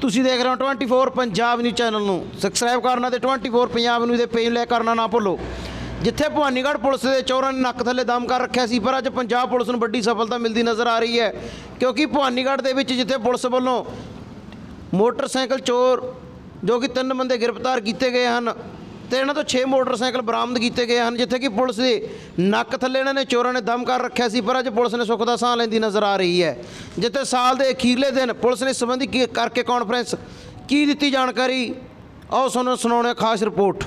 ਤੁਸੀਂ ਦੇਖ ਰਹੇ ਹੋ 24 ਪੰਜਾਬ ਨਿਊਜ਼ ਚੈਨਲ ਨੂੰ। ਸਬਸਕ੍ਰਾਈਬ ਕਰਨਾ ਤੇ 24 ਪੰਜਾਬ ਨਿਊਜ਼ ਦੇ ਪੇਜ ਲੈ ਕਰਨਾ ਨਾ ਭੁੱਲੋ। ਜਿੱਥੇ ਭਵਾਨੀਗੜ੍ਹ ਪੁਲਿਸ ਦੇ ਚੋਰਾਂ ਨੇ ਨੱਕ ਥੱਲੇ ਦਮ ਕਰ ਰੱਖਿਆ ਸੀ, ਪਰ ਅੱਜ ਪੰਜਾਬ ਪੁਲਿਸ ਨੂੰ ਵੱਡੀ ਸਫਲਤਾ ਮਿਲਦੀ ਨਜ਼ਰ ਆ ਰਹੀ ਹੈ, ਕਿਉਂਕਿ ਭਵਾਨੀਗੜ੍ਹ ਦੇ ਵਿੱਚ ਜਿੱਥੇ ਪੁਲਿਸ ਵੱਲੋਂ ਮੋਟਰਸਾਈਕਲ ਚੋਰ, ਜੋ ਕਿ ਤਿੰਨ ਬੰਦੇ ਗ੍ਰਿਫਤਾਰ ਕੀਤੇ ਗਏ ਹਨ ਤੇ ਇਹਨਾਂ ਤੋਂ 6 ਮੋਟਰਸਾਈਕਲ ਬਰਾਮਦ ਕੀਤੇ ਗਏ ਹਨ, ਜਿੱਥੇ ਕਿ ਪੁਲਿਸ ਦੇ ਨੱਕ ਥੱਲੇ ਇਹਨਾਂ ਨੇ ਚੋਰਾਂ ਨੇ ਦਮ ਕਰ ਰੱਖਿਆ ਸੀ, ਪਰ ਅੱਜ ਪੁਲਿਸ ਨੇ ਸੁੱਖ ਦਾ ਸਾਹ ਲੈਂਦੀ ਨਜ਼ਰ ਆ ਰਹੀ ਹੈ। ਜਿੱਥੇ ਸਾਲ ਦੇ ਅਖੀਰਲੇ ਦਿਨ ਪੁਲਿਸ ਨੇ ਇਸ ਸੰਬੰਧੀ ਕੀ, ਕਰਕੇ ਕਾਨਫਰੰਸ ਕੀ ਦਿੱਤੀ ਜਾਣਕਾਰੀ? ਆਓ ਤੁਹਾਨੂੰ ਸੁਣਾਉਣੇ ਖਾਸ ਰਿਪੋਰਟ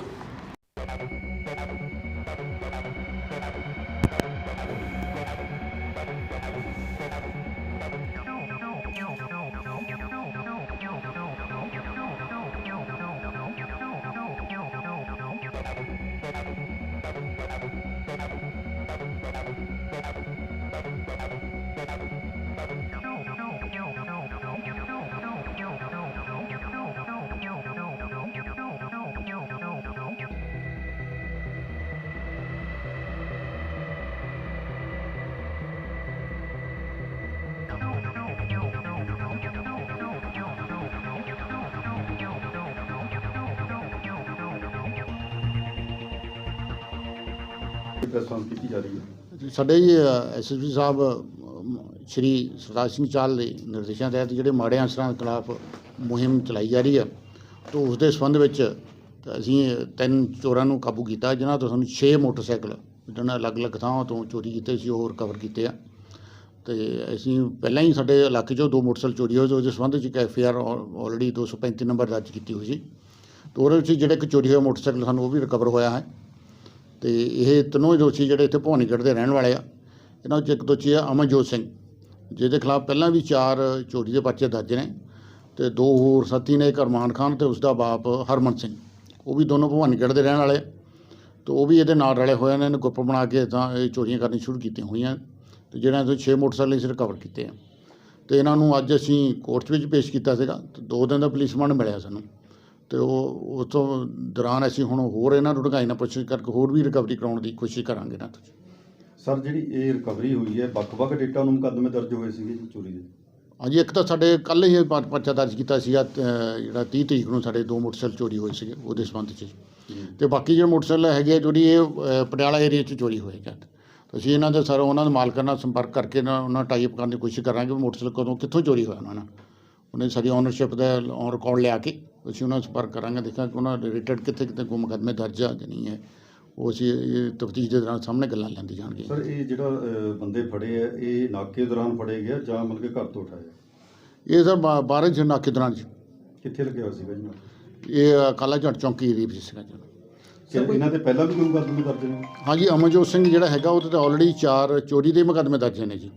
ਪ੍ਰੈਸ ਕਾਨਫਰੰਸ ਕੀਤੀ ਜਾ ਰਹੀ ਹੈ? ਸਾਡੇ ਐਸਐਸਪੀ ਸਾਹਿਬ ਅਮ, ਸ਼੍ਰੀ ਸਰਦਾਰ ਸਿੰਘ ਚਾਲ ਦੇ ਨਿਰਦੇਸ਼ਾਂ ਤਹਿਤ ਜਿਹੜੇ ਮਾੜੇ ਅਨਸਰਾਂ ਖਿਲਾਫ ਮੁਹਿੰਮ ਚਲਾਈ ਜਾ ਰਹੀ ਹੈ ਤੋਂ ਉਸ ਦੇ ਸੰਬੰਧ ਵਿੱਚ ਅਸੀਂ ਤਿੰਨ ਚੋਰਾਂ ਨੂੰ ਕਾਬੂ ਕੀਤਾ ਜਿਨ੍ਹਾਂ ਤੋਂ ਸਾਨੂੰ 6 ਮੋਟਰਸਾਈਕਲ ਜਿਹਨਾਂ ਅਲੱਗ-ਅਲੱਗ ਥਾਵਾਂ ਤੋਂ ਚੋਰੀ ਕੀਤੇ ਸੀ ਉਹ ਰਿਕਵਰ ਕੀਤੇ ਆ। ਤੇ ਅਸੀਂ ਪਹਿਲਾਂ ਹੀ ਸਾਡੇ ਇਲਾਕੇ 'ਚੋਂ ਦੋ ਮੋਟਰਸਾਈਕਲ ਚੋਰੀ ਹੋਏ ਸੀ ਉਹਦੇ ਸੰਬੰਧ ਵਿੱਚ ਇੱਕ ਐਫ ਆਰ ਆਲਰੇਡੀ 235 ਨੰਬਰ ਦਰਜ ਕੀਤੀ ਹੋਈ ਸੀ। ਤੇ ਉਹਦੇ ਵਿੱਚ ਜਿਹੜੇ ਇੱਕ ਚੋਰੀ ਹੋਏ ਮੋਟਰਸਾਈਕਲ ਸਾਨੂੰ ਉਹ ਵੀ ਰਿਕਵਰ ਹੋਇਆ ਹੈ। ਤੇ ਇਹ ਤਿੰਨੋਂ ਦੋਸ਼ੀ ਜਿਹੜੇ ਇੱਥੇ ਭਵਾਨੀਗੜ੍ਹ ਦੇ ਰਹਿਣ ਵਾਲੇ ਆ, ਇਹਨਾਂ ਵਿੱਚ ਇੱਕ ਦੋਸ਼ੀ ਆ ਅਮਨਜੋਤ ਸਿੰਘ, ਜਿਹਦੇ ਖਿਲਾਫ ਪਹਿਲਾਂ ਵੀ ਚਾਰ ਚੋਰੀ ਦੇ ਪਰਚੇ ਦਰਜ ਨੇ ਤੇ ਦੋ ਹੋਰ ਸਾਥੀ ਨੇ ਇੱਕ ਅਰਮਾਨ ਖਾਨ ਤੇ ਉਸ ਦਾ ਬਾਪ ਹਰਮਨ ਸਿੰਘ, ਉਹ ਵੀ ਦੋਨੋਂ ਭਵਾਨੀਗੜ੍ਹ ਦੇ ਰਹਿਣ ਵਾਲੇ ਆ। ਤੇ ਉਹ ਵੀ ਇਹਦੇ ਨਾਲ ਰਲੇ ਹੋਏ ਨੇ, ਇਹਨੂੰ ਗਰੁੱਪ ਬਣਾ ਕੇ ਤਾਂ ਇਹ ਚੋਰੀਆਂ ਕਰਨੀ ਸ਼ੁਰੂ ਕੀਤੀਆਂ ਹੋਈਆਂ, ਤੇ ਜਿਹੜਾ ਤੋਂ 6 ਮੋਟਰਸਾਈਕਲ ਅਸੀਂ ਰਿਕਵਰ ਕੀਤੇ ਆ ਤੇ ਇਹਨਾਂ ਨੂੰ ਅੱਜ ਅਸੀਂ ਕੋਰਟ ਵਿੱਚ ਪੇਸ਼ ਕੀਤਾ ਸੀਗਾ, ਤੇ ਦੋ ਦਿਨ ਦਾ ਪੁਲਿਸ ਰਿਮਾਂਡ ਮਿਲਿਆ ਸਾਨੂੰ ਤੇ ਉਹ ਉਸ ਤੋਂ ਦੌਰਾਨ ਅਸੀਂ ਹੁਣ ਹੋਰ ਇਹਨਾਂ ਨੂੰ ਢੁਕਾਈ ਨਾਲ ਪੁੱਛ ਕਰਕੇ ਹੋਰ ਵੀ ਰਿਕਵਰੀ ਕਰਾਉਣ ਦੀ ਕੋਸ਼ਿਸ਼ ਕਰਾਂਗੇ ਨਾ ਤੁਸੀਂ ਸਰ ਜਿਹੜੀ ਇਹ ਰਿਕਵਰੀ ਹੋਈ ਹੈ ਵੱਖ-ਵੱਖ ਡੇਟਾ ਨੂੰ ਮੁਕੱਦਮੇ ਦਰਜ ਹੋਏ ਸੀਗੇ ਜੀ ਚੋਰੀ ਦੇ? ਹਾਂਜੀ ਇੱਕ ਤਾਂ ਸਾਡੇ ਕੱਲ੍ਹ ਹੀ ਪਰ- ਪਰਚਾ ਦਰਜ ਕੀਤਾ ਸੀਗਾ ਅ, ਜਿਹੜਾ 30 ਤਰੀਕ ਨੂੰ ਸਾਡੇ ਦੋ ਮੋਟਰਸਾਈਕਲ ਚੋਰੀ ਹੋਏ ਸੀਗੇ ਉਹਦੇ ਸੰਬੰਧ 'ਚ। ਤੇ ਬਾਕੀ ਜਿਹੜੇ ਮੋਟਰਸਾਈਕਲ ਹੈਗੇ ਆ, ਜਿਹੜੀ ਇਹ ਅ, ਪਟਿਆਲਾ ਏਰੀਆ 'ਚ ਚੋਰੀ ਹੋਏ ਜਾਂ ਅਸੀਂ ਇਹਨਾਂ ਦੇ ਸਰ ਉਹਨਾਂ ਦੇ ਮਾਲਕਾਂ ਨਾਲ ਸੰਪਰਕ ਕਰਕੇ ਨਾ ਉਹਨਾਂ ਟਾਈਪ ਕਰਨ ਦੀ ਕੋਸ਼ਿਸ਼ ਕਰਾਂਗੇ ਵੀ ਮੋਟਰਸਾਈਕਲ ਕਦੋਂ ਕਿੱਥੋਂ ਚੋਰੀ ਹੋਇਆ ਉਹਨਾਂ ਨਾਲ। ਉਹਨੇ ਸਾਡੀ ਓਨਰਸ਼ਿਪ ਦਾ ਔਨ ਰਿਕਾਰਡ ਲਿਆ ਕੇ ਅਸੀਂ ਉਹਨਾਂ ਨਾਲ ਸੰਪਰਕ ਕਰਾਂਗੇ ਦੇਖਾਂਗੇ ਕਿ ਉਹਨਾਂ ਰਿਲੇਟਡ ਕਿੱਥੇ ਕਿੱਥੇ ਕੋਈ ਮੁਕੱਦਮੇ ਦਰਜ ਆ ਜਾਂ ਨਹੀਂ ਹੈ। ਉਹ ਅਸੀਂ ਇਹ ਤਫਤੀਸ਼ ਦੇ ਦੌਰਾਨ ਸਾਹਮਣੇ ਗੱਲਾਂ ਲੈਂਦੀ ਜਾਣਗੀਆਂ ਸਰ ਇਹ ਜਿਹੜਾ ਬੰਦੇ ਫੜੇ ਆ ਇਹ ਨਾਕੇ ਦੌਰਾਨ ਫੜੇ ਗਿਆ ਜਾਂ ਮਤਲਬ ਕਿ ਘਰ ਤੋਂ ਉਠਾਇਆ? ਇਹ ਸਰ ਬਾਰਾਂ ਚ ਨਾਕੇ ਦੌਰਾਨ ਜੀ। ਕਿੱਥੇ ਲੱਗਿਆ ਹੋਇਆ ਸੀਗਾ ਇਹ ਕਾਲਾ ਝੜ ਚੌਂਕੀ ਏਰੀਆ ਵਿੱਚ ਸੀਗਾ ਜੀ। ਕਿ ਇਹਨਾਂ ਦੇ ਪਹਿਲਾਂ ਵੀ ਕੋਈ ਮੁਕੱਦਮੇ ਦਰਜ ਨੇ? ਹਾਂਜੀ ਅਮਨਜੋਤ ਸਿੰਘ ਜਿਹੜਾ ਹੈਗਾ ਉਹਦੇ ਤੇ ਆਲਰੇਡੀ ਚਾਰ ਚੋਰੀ ਦੇ ਮੁਕੱਦਮੇ ਦਰਜ ਨੇ ਜੀ।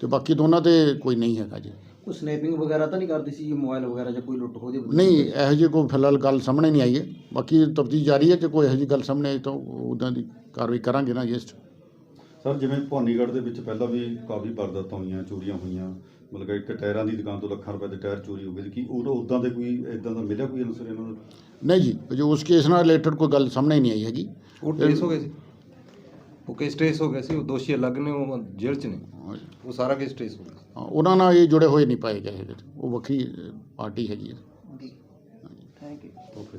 ਤੇ ਬਾਕੀ ਦੋਨਾਂ ਤੇ ਕੋਈ ਨਹੀਂ ਹੈਗਾ ਜੀ। ਕੋਈ ਸਨੈਪਿੰਗ ਵਗੈਰਾ ਤਾਂ ਨਹੀਂ ਕਰਦੀ ਸੀ ਮੋਬਾਈਲ ਵਗੈਰਾ ਜਾਂ ਕੋਈ ਲੁੱਟ ਖੋਹ ਦੀ ਨਹੀਂ ਇਹੋ ਜਿਹੀ ਕੋਈ ਫਿਲਹਾਲ ਗੱਲ ਸਾਹਮਣੇ ਨਹੀਂ ਆਈ ਹੈ। ਬਾਕੀ ਤਫਤੀਸ਼ ਜਾਰੀ ਹੈ ਕਿ ਕੋਈ ਇਹੋ ਜਿਹੀ ਗੱਲ ਸਾਹਮਣੇ ਆਈ ਤਾਂ ਉਦਾਂ ਦੀ ਕਾਰਵਾਈ ਕਰਾਂਗੇ ਨਾ ਜੀ ਇਸ 'ਚ। ਸਰ ਜਿਵੇਂ ਭਵਾਨੀਗੜ੍ਹ ਦੇ ਵਿੱਚ ਪਹਿਲਾਂ ਵੀ ਕਾਫੀ ਵਾਰਦਾਤਾਂ ਹੋਈਆਂ ਚੋਰੀਆਂ ਹੋਈਆਂ ਮਤਲਬ ਕਿ ਇੱਕ ਟਾਇਰਾਂ ਦੀ ਦੁਕਾਨ ਤੋਂ ਲੱਖਾਂ ਰੁਪਏ ਦੇ ਟਾਇਰ ਚੋਰੀ ਹੋ ਗਏ ਕੀ ਉਹ ਉਦਾਂ ਦੇ ਕੋਈ ਇਦਾਂ ਦਾ ਮਿਲਿਆ ਕੋਈ ਅਨਸਰ ਇਹਨਾਂ ਦਾ ਨਹੀਂ ਜੀ ਜੋ ਉਸ ਕੇਸ ਨਾਲ ਰਿਲੇਟਡ ਕੋਈ ਗੱਲ ਸਾਹਮਣੇ ਨਹੀਂ ਆਈ ਹੈਗੀ। ਉਹ ਟ੍ਰੇਸ ਹੋ ਗਏ ਸੀ? ਉਹ ਕੇਸ ਟ੍ਰੇਸ ਹੋ ਗਿਆ ਸੀ ਉਹ ਦੋਸ਼ੀ ਅਲੱਗ ਨੇ ਉਹ ਜੇਲ੍ਹ 'ਚ ਨੇ। ਉਹ ਸਾਰਾ ਕੇਸ ਟ੍ਰੇਸ ਹੋ ਗਿਆ ਹਾਂ, ਉਹਨਾਂ ਨਾਲ ਇਹ ਜੁੜੇ ਹੋਏ ਨਹੀਂ ਪਾਏ ਗਏ ਹੈਗੇ। ਉਹ ਵੱਖਰੀ ਪਾਰਟੀ ਹੈਗੀ ਹੈ। Thank you okay